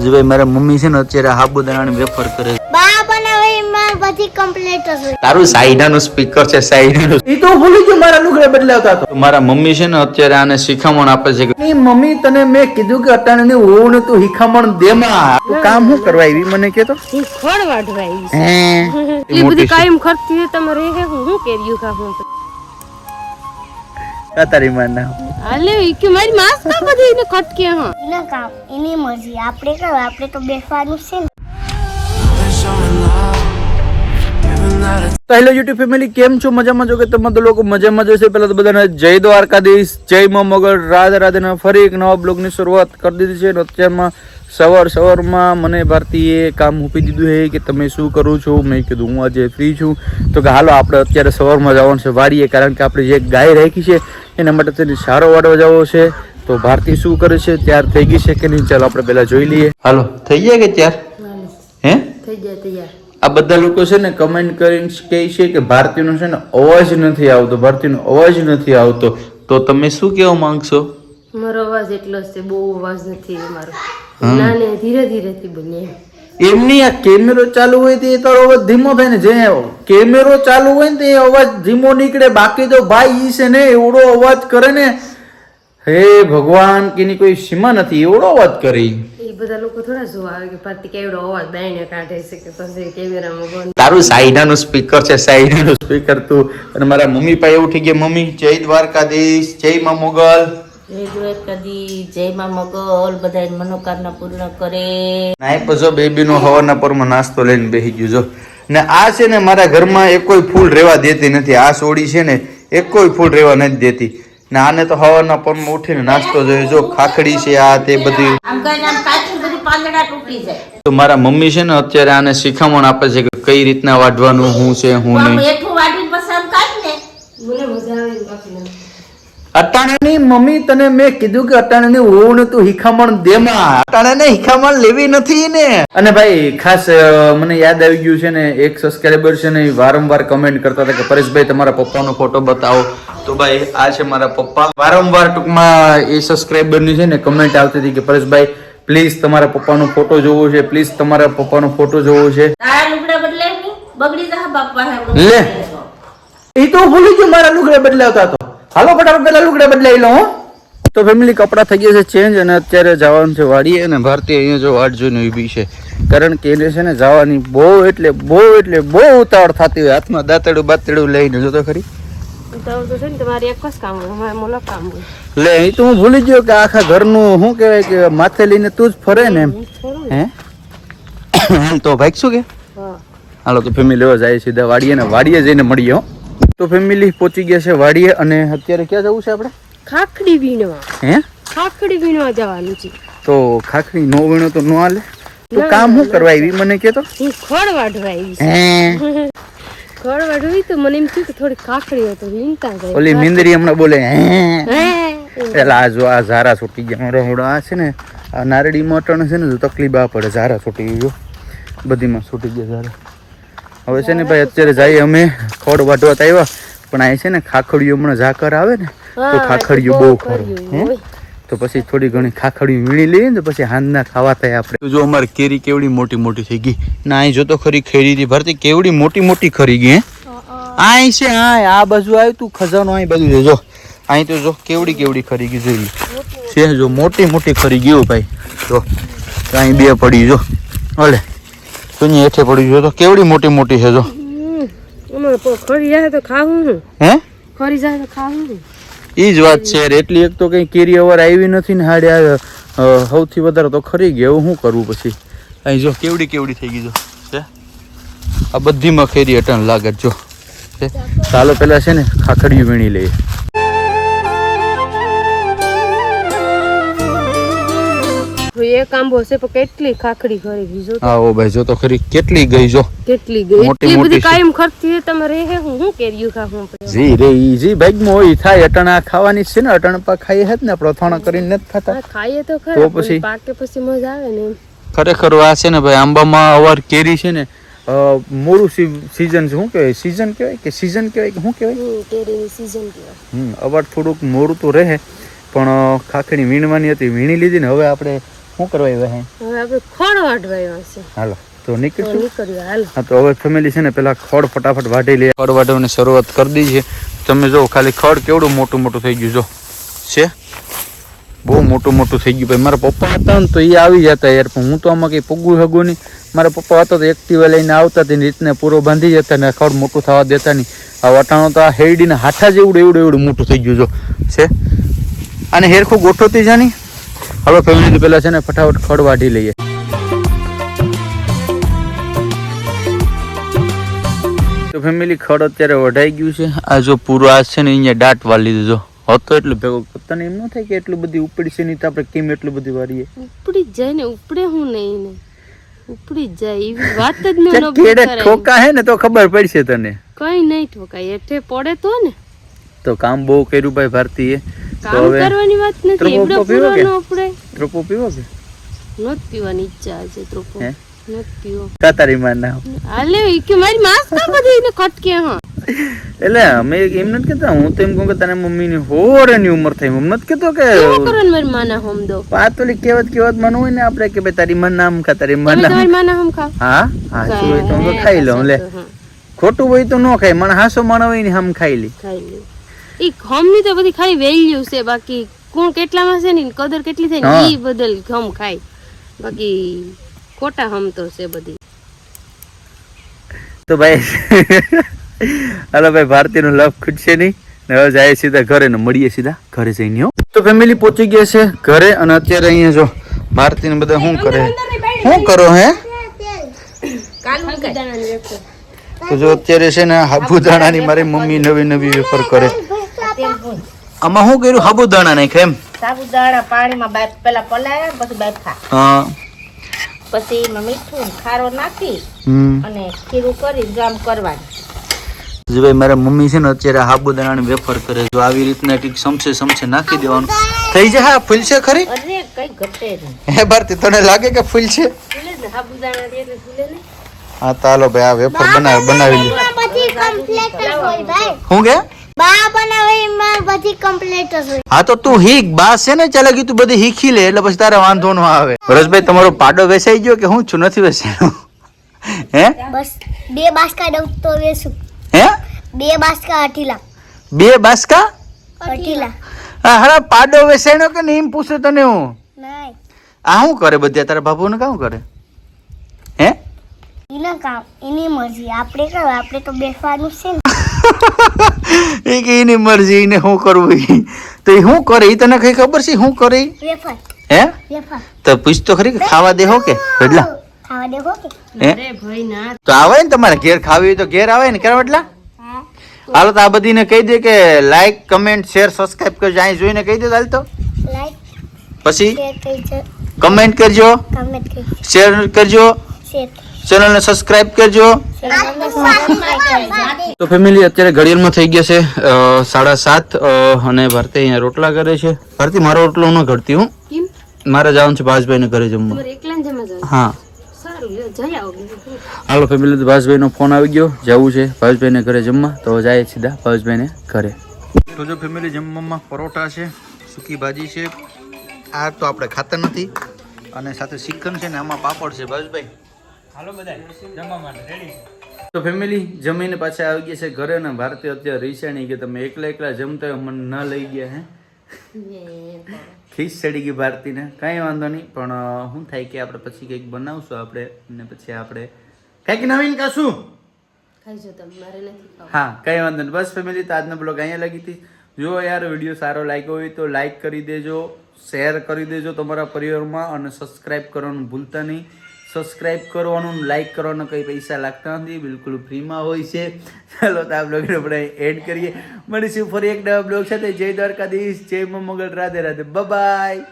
ભાઈ મારા મમ્મી છે ને અત્યારે સાબુદાણાની વેફર કરે છે. બા બનાવે એમાં બધી કમ્પ્લીટ હશે તારું સાઈડાનું સ્પીકર છે સાઈડાનું એ તો ભૂલી ગયો મારા લુગડા બદલાવતા તો મારા મમ્મી છે ને અત્યારે આને શિખામણ આપે છે કે મમ્મી તને મેં કીધું કે અટાણે ને ને તું હિખામણ દેમાં. તું કામ શું કરવા આવી મને કે તો ખોળ વાઢવા આવી હે. એ બધી કાયમ ખર્ચી તમારે એ હું હું કામ? તારી માં ના હાલે ઈ કે મારી માસ કા બધી એને ખટકે હા. એના કામ એની મરજી. આપણે કા આપણે તો બેસવાનું છે તો હેલો યુટ્યુબ ફેમિલી કેમ છો? મજામાં છો કે તમે તો લોકો મજામાં જોશે પહેલાં તો બધાને જય દ્વારકાધીશ જય મા મગર રાધે રાધેના ફરી એક નવા બ્લોગની શરૂઆત કરી દીધી છે. અત્યારમાં સવાર સવારમાં મને ભારતીએ કામ મૂકી દીધું છે કે તમે શું કરો છો? મેં કીધું હું આજે ફ્રી છું. તો કે હાલો આપણે અત્યારે સવારમાં જવાનું છે વારીએ કારણ કે આપણે જે ગાય રાખી છે એના માટે તેને સારો વાળવા જવો છે. તો ભારતી શું કરે છે? ત્યાર થઈ ગઈ છે કે નહીં? ચાલો આપણે પહેલાં જોઈ લઈએ. હાલો થઈ ગયા કે ત્યાર? હે? થઈ જાય તૈયાર. આ બધા લોકો છે ને કમેન્ટ કરીને કહે છે કે ભારતીયનો છે ને અવાજ નથી આવતો ભારતીયનો અવાજ નથી આવતો. તો તમે શું કહેવા માંગશો? મારો અવાજ એટલો છે બહુ અવાજ નથી મારો ના ને ધીરે ધીરે થી બોલે એમની આ કેમેરો ચાલુ હોય તો તારો અવાજ ધીમો થાય ને જે કેમેરો ચાલુ હોય ને તે અવાજ ધીમો નીકળે બાકી તો ભાઈ ઈ છે ને એવડો અવાજ કરે ને હે ભગવાન કે એની કોઈ સીમા નથી એવડો અવાજ કરે. એ બધા લોકો થોડા જોવા આવે કે પાર્ટી કેવડો અવાજ દાઈને કાઢે છે કે પછી કેમેરામાં બંધ. તારું સાઈડાનું સ્પીકર છે સાઈડાનું સ્પીકર તું. અને મારા મમ્મી પાસે એવું થઈ ગયા મમ્મી જય દ્વારકાધીશ જય મા મોગલ. જય દ્વારકાધી જય મગલ બધા મનોકામના પૂર્ણ કરે. નાય પછી બેબીનો હવાના પરમાં નાસ્તો લઈને બેસી ગયો જો. ને આ છે ને મારા ઘરમાં એક કોઈ ફૂલ રહેવા દેતી નથી. આ સોડી છે ને એક કોઈ ફૂલ રહેવા નથી દેતી. ને આને તો હવાના પરમાં ઉઠીને નાસ્તો જોયો જો ખાખડી છે આ તે બધી. આમ કહીને આમ કાચી બધી પાંદડા તૂટી જાય. તો મારા મમ્મી છે ને અત્યારે આને શિખામણ આપે છે કે કઈ રીતના વાઢવાનું શું છે હું નહીં. હેઠું વાટીને પછી આમ કાઢ ને. મને મજા આવે. અટાણાની મમ્મી તને મેં કીધું કે અટાણાની હોવું તું હિખામણ દેમાં અટાણાને હિખામણ લેવી નથી ને. અને ભાઈ ખાસ મને યાદ આવી ગયું છે ને એક સબસ્ક્રાઈબર છે ને વારંવાર કમેન્ટ કરતા હતા કે પરેશભાઈ તમારા પપ્પાનો ફોટો બતાવો. તો ભાઈ આ છે મારા પપ્પા. વારંવાર ટૂંકમાં એ સબસ્ક્રાઈબરની છે ને કમેન્ટ આવતી હતી કે પરેશભાઈ પ્લીઝ તમારા પપ્પાનો ફોટો જોવો છે પ્લીઝ તમારા પપ્પાનો ફોટો જોવો છે. બગડી જા બાપા લે. એ તો ભૂલી ગયો મારા લુગડા બદલાવતા તો. હાલો ફટાફટ પેલા લુગડા બદલાઈ લો તો ફેમિલી કપડા થઈ ગયા છે ચેન્જ અને અત્યારે જવાનું છે વાડીએ અને ભારતીય અહીંયા જો વાટ જોઈને ઊભી છે. કારણ કે એને છે ને જવાની બહુ એટલે બહુ એટલે બહુ ઉતાવળ થતી હોય. હાથમાં દાંતડું બાતડું લઈને જો તો ખરી? તો તો છે ને તમારે એક જ કામ હોય અમારે મોલા કામ હોય. લે એ તો હું ભૂલી ગયો કે આખા ઘરનું શું કહેવાય કે માથે લઈને તું જ ફરે ને એમ. હે તો ભાઈ શું કે? હાલો તો ફેમિલી લેવા જાય સીધા વાડીએ ને વાડીએ જઈને મળીએ હો. તો ફેમિલી પહોંચી ગયા છે વાડીએ અને અત્યારે ક્યાં જવું છે આપણે? ખાખડી વીણવા. હે? ખાખડી વીણવા જવાનું છે. તો ખાખડી નો વીણો તો નો હાલે. તો કામ શું કરવા આવી મને કે તો હું ખોળ વાઢવા આવી. હે? ખોળ વાઢવી તો મને એમ થયું કે થોડી ખાખડી હતો વીણતા જાય. ઓલી મિંદરી હમણાં બોલે હે? પેલા આ જો આ ઝારા છૂટી ગયા. મારો હમણાં આ છે ને આ નારડી મટણ છે ને તો તકલીફ આ પડે. ઝારા છૂટી ગયો. બધીમાં છૂટી ગયા ઝારા. હવે છે ને ભાઈ અત્યારે જઈએ અમે. ખોડ વાઢવા તો આવ્યા પણ અહીં છે ને ખાખડીઓ હમણાં ઝાકર આવે ને તો ખાખડીઓ બહુ ખરું હે? તો પછી થોડી ઘણી ખાખડી વીણી લઈએ ને તો પછી હાંજના ખાવા થાય આપણે. જો અમારી કેરી કેવડી મોટી મોટી થઈ ગઈ. ના અહીં જોતો ખરી ખેરી હતી. ભરતી કેવડી મોટી મોટી ખરી ગઈ હે? અહીં છે હા આ બાજુ આવ્યું તું ખજાનો અહીં બાજુ છે જો. અહીં તો જો કેવડી કેવડી ખરી ગઈ જોઈ લે. છે જો મોટી મોટી ખરી ગયું ભાઈ. જો અહીં બે પડી જો. ઓલે અહીં હેઠે પડી જો તો કેવડી મોટી મોટી છે જો. ખરી જાય તો ખાવું હે. ખરી જાય તો ખાવું એ જ વાત છે એટલી એક તો કઈ કેરી અવર આવી નથી ને હાડે આ સૌથી વધારે તો ખરી ગઈ એવું શું કરવું પછી? અહીં જો કેવડી કેવડી થઈ ગઈ જો. છે આ બધીમાં ખેરી અટન લાગે જો. ચાલો પેલા છે ને ખાખડીયું વીણી લઈએ. એક આંબો છે પણ કેટલી ખાખડી ખરી ગઈ જો આવો ભાઈ જો તો ખરી કેટલી ગઈ જો. કેટલી ગઈ? મોટી મોટી કાયમ ખર્ચી છે તમે રે હું હું કેર્યું ખાવું? જી રે ઈ જી ભાગમાં મો ઈ થાય અટણ ખાવાની છે ને અટણ પા ખાઈએ હેત ને પ્રથણ કરીને નથી ખાતા ખાઈએ તો ખરા પછી? પાકે પછી મજા આવે ને ખરેખર આ છે ને ભાઈ આંબામાં અવાર કેરી છે ને મોરું સીઝન શું કહેવાય? સીઝન કહેવાય કે સીઝન કહેવાય કે શું કહેવાય? કેરીની કહેવાય. હમ અવાર થોડુંક મોડું તો રહે પણ ખાખડી વીણવાની હતી વીણી લીધી ને હવે આપણે શું કરવા આવ્યા હે? હવે આપણે ખોડ વાટવા આવ્યા છે હાલો તો તો નીકળશું નીકળ્યું હાલ. હા તો હવે ફેમિલી છે ને પેલા ખડ ફટાફટ વાટી લે. ખોડ વાટવાની શરૂઆત કરી દીધી છે. તમે જો ખાલી ખડ કેવડું મોટું મોટું થઈ ગયું જો. છે? બહુ મોટું મોટું થઈ ગયું. ભાઈ મારા પપ્પા હતા ને તો એ આવી જતા યાર પણ હું તો આમાં કંઈ પગું હગું નહીં. મારા પપ્પા હતા તો એક્ટિવા લઈને આવતા તેની રીતને પૂરો બાંધી જતા ને ખડ મોટું થવા દેતા નહીં. આ વટાણો તો આ હેરડીને હાથા જેવડું એવડું એવડું મોટું થઈ ગયું જો. છે? અને હેરખું ગોઠવતી જાની? હવે ફેમિલી પેલા છે ને ફટાફટ ખડ વાઢી લઈએ. તો ફેમિલી ખડ અત્યારે વઢાઈ ગયું છે. આ જો પૂરો આ છે ને અહીંયા દાટ વાળી દીધો હતો એટલું ભેગો. તને એમ ન થાય કે એટલું બધી ઉપડી છે નહીં તો આપણે કેમ એટલું બધી વારીએ ઉપડી જાય ને ઉપડે હું નહીં ને. ઉપડી જાય એવી વાત જ ન કેડે ઠોકા હે ને તો ખબર પડશે તને. કઈ નહીં ઠોકાય એઠે પડે તો ને. તો કામ બહુ કર્યું ભાઈ ભારતીએ. કામ કરવાની વાત નથી એવડો પૂરો ન ઉપડે. ત્રોપો પીવો કે નોત પીવાની ઈચ્છા છે ત્રોપો હે? પીવો કાતારી માર ના હાલે કે મારી માસ કા બધી એને ખટકે હા એટલે અમે એમ નથી કેતા હું તો એમ કહું કે તને મમ્મી ની હોરની ઉંમર થઈ હું નથી કેતો કે કેવા મારી માના હમ દો હોય ને આપણે કે ભાઈ તારી મન નામ ખા તારી મન નામ માના હમ ખાવ હા હા શું હોય તો હું ખાઈ લઉં લે ખોટું હોય તો ન ખાય મને હાસો મણ હોય ને હમ ખાઈ લી ખાઈ લ્યો ઈ હમની તો બધી ખાલી વેલ્યુ છે બાકી કોણ કેટલામાં છે ને કદર કેટલી થાય. ને એ બદલ હમ ખાય. બાકી ખોટા હમ તો છે બધી. તો ભાઈ હાલો ભાઈ ભારતી નો લવ ખૂટશે નહીં. હવે જાય સીધા ઘરે ને મળીએ સીધા ઘરે જઈને તો ફેમિલી પહોંચી ગયા છે ઘરે અને અત્યારે અહીંયા જો ભારતી ને બધા શું કરે? શું કરો હે? તો જો અત્યારે છે ને સાબુદાણાની મારી મમ્મી નવી નવી વેફર કરે. આમાં શું કર્યું? સાબુદાણા નાખ્યા એમ? સાબુદાણા પાણીમાં બાપ પેલા પલાયા પછી બાફા હા. પછી એમાં મીઠું ખારો નાખી અને ખીરું કરી જામ કરવાની. જો ભાઈ મારા મમ્મી છે ને અત્યારે સાબુદાણાને વેફર કરે. જો આવી રીતના કંઈક સમસે સમસે નાખી દેવાનું. થઈ જાય હા? ફૂલશે ખરી? અરે કઈ ઘટે નહીં. હે ભારતી તને લાગે કે ફૂલશે? ફૂલે ને સાબુદાણા દે એટલે ફૂલે ને. હા તાલો ભાઈ આ વેફર બનાવ બનાવી લે શું હું કે? બા બનાવે એમાં પછી કમ્પ્લીટ જ હા તો તું હીક બાસ છે ને ચાલે તું બધી હીખી લે એટલે પછી તારે વાંધો ન આવે. રસભાઈ તમારો પાડો વેસાઈ ગયો કે હું છું? નથી વેસાયો. હે? બસ બે બાસકા દઉં તો વેસું. હે? બે બાસકા અઠીલા બે બાસકા? અઠીલા હા હરા પાડો વેસાયનો કે નહીં એમ પૂછે તને હું? નહીં. આ શું કરે બધા? તારા બાપુને કામ કરે? હે? એના કામ એની મરજી. આપણે કરો આપણે તો બેસવાનું છે ને. એ કે એની મરજી એને શું કરવું તો એ શું કરે? એ તને કઈ ખબર છે શું કરે? હે? તો પૂછ તો ખરી કે ખાવા દેહો કે? વેડલા કે? હે? અરે ભાઈ ના તો આવે ને તમારે ઘેર ખાવી હોય તો ઘેર આવે ને કરવા એટલા? હાલો તો આ બધીને કહી દે કે લાઈક કમેન્ટ શેર સબસ્ક્રાઇબ કરજો. અહીં જોઈને કહી દે હાલ તો. પછી? કમેન્ટ કરજો. શેર કરજો. શેર ચેનલને સબસ્ક્રાઇબ કરજો. તો ફેમિલી અત્યારે ઘડિયાળમાં થઈ ગયા છે સાડા સાત અને ભારતી અહીંયા રોટલા કરે છે. ભારતી મારો રોટલો ન ઘડતી હું. મારે જવાનું છે ઘરે જમવા. એકલા ને જમા જાવ હા. હાલો ફેમિલી તો ભાસભાઈનો ફોન આવી ગયો. જવું છે ભાસભાઈને ઘરે જમવા તો જાય સીધા ભાસભાઈને ઘરે. તો જો ફેમિલી જમવામાં પરોઠા છે સૂકી ભાજી છે. આ તો આપણે ખાતા નથી. અને સાથે ચિકન છે ને આમાં પાપડ છે તો ફેમિલી જમીને પાછા આવી ગયા છે ઘરે ને ભારતીય અત્યારે રીસાણી કે તમે એકલા એકલા જમતા હોય મને ન લઈ ગયા હે. ખીસ ચડી ગઈ ભારતીને. કાંઈ વાંધો નહીં પણ શું થાય કે આપણે પછી કંઈક બનાવશું આપણે અને પછી આપણે કંઈક નવીન કાશું હા કંઈ વાંધો નહીં. બસ ફેમિલી તો આજનો બ્લોગ અહીંયા લગી હતી. જો યાર વીડિયો સારો લાગ્યો હોય તો લાઈક કરી દેજો શેર કરી દેજો તમારા પરિવારમાં અને સબસ્ક્રાઇબ કરવાનું ભૂલતા નહીં. સબસ્ક્રાઇબ કરવાનું લાઈક કરવાનો કંઈ પૈસા લાગતા નથી, બિલકુલ ફ્રીમાં હોય છે. ચાલો તો આ બ્લોગને આપણે એડ કરીએ. મળીશું ફરી એક નવા બ્લોગ સાથે. જય દ્વારકાધીશ, જય મગલ, રાધે રાધે. બાય